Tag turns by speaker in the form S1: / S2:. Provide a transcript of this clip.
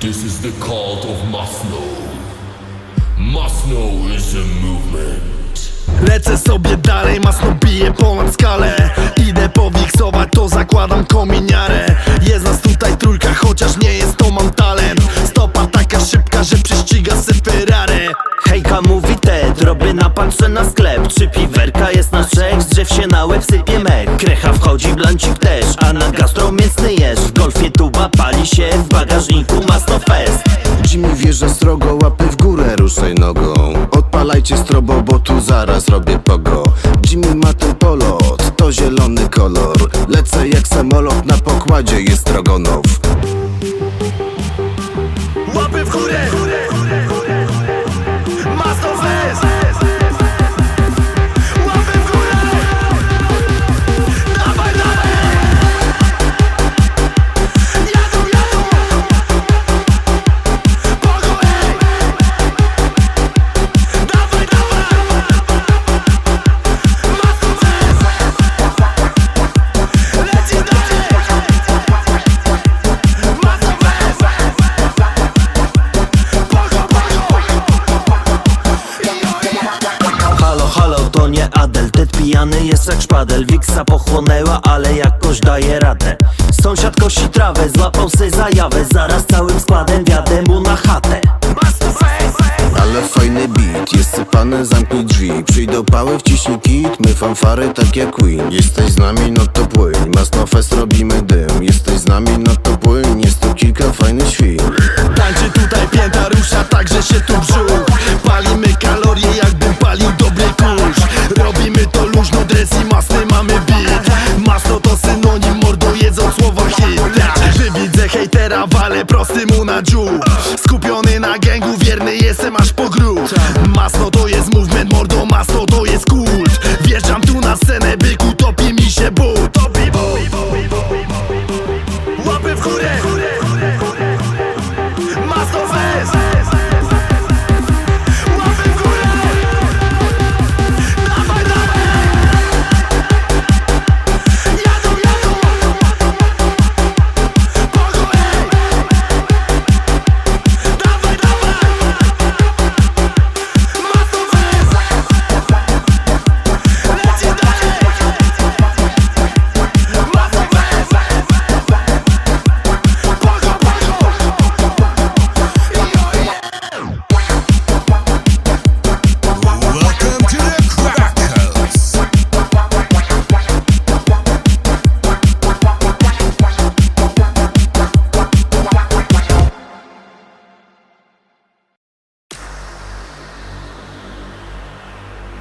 S1: This is the cult of Masno. Masno is a movement.
S2: Lecę sobie dalej, masno bije ponad skalę Idę powiksować, to zakładam kominiarę Jest nas tutaj trójka, chociaż nie jest to mam talent Stopa taka szybka, że prześciga se Ferrari
S3: Hejka mówi Ted, robię na patrzę na sklep. Trzy piwerka jest na trzech, z drzew się na łeb sypie mek Krecha wchodzi, blancik też, a na gastro mięsny jesz. W golfie tuba pali się, w bagażniku masno fest.
S4: Jimmy wjeżdża strogo, łapy w górę, ruszaj nogą. Odpalajcie strobo, bo tu zaraz robię pogo. Jimmy ma ten polot, to zielony kolor. Lecę jak samolot, na pokładzie jest Rogonow
S3: nie Adel Ted pijany jest jak szpadel. Wiksa pochłonęła, ale jakoś daje radę. Sąsiad kosi trawę, złapał se zajawę. Zaraz całym składem wjadę mu na chatę!
S4: Ale fajny beat, jest sypany, zamknij drzwi. Przyjdą pały, wciśnij kit, my fanfary tak jak Queen. Jesteś z nami, no to płyń, Masno Fest robimy dym. Jesteś z nami, no to płyń, jest tu kilka fajnych świn
S2: hejtera, walę prosty mu na dziób Skupiony na gęgu, wierny jestem aż po grób Masno to jest movement, mordo, masno to jest kult. Wjeżdżam tu na scenę, byku, topi mi się but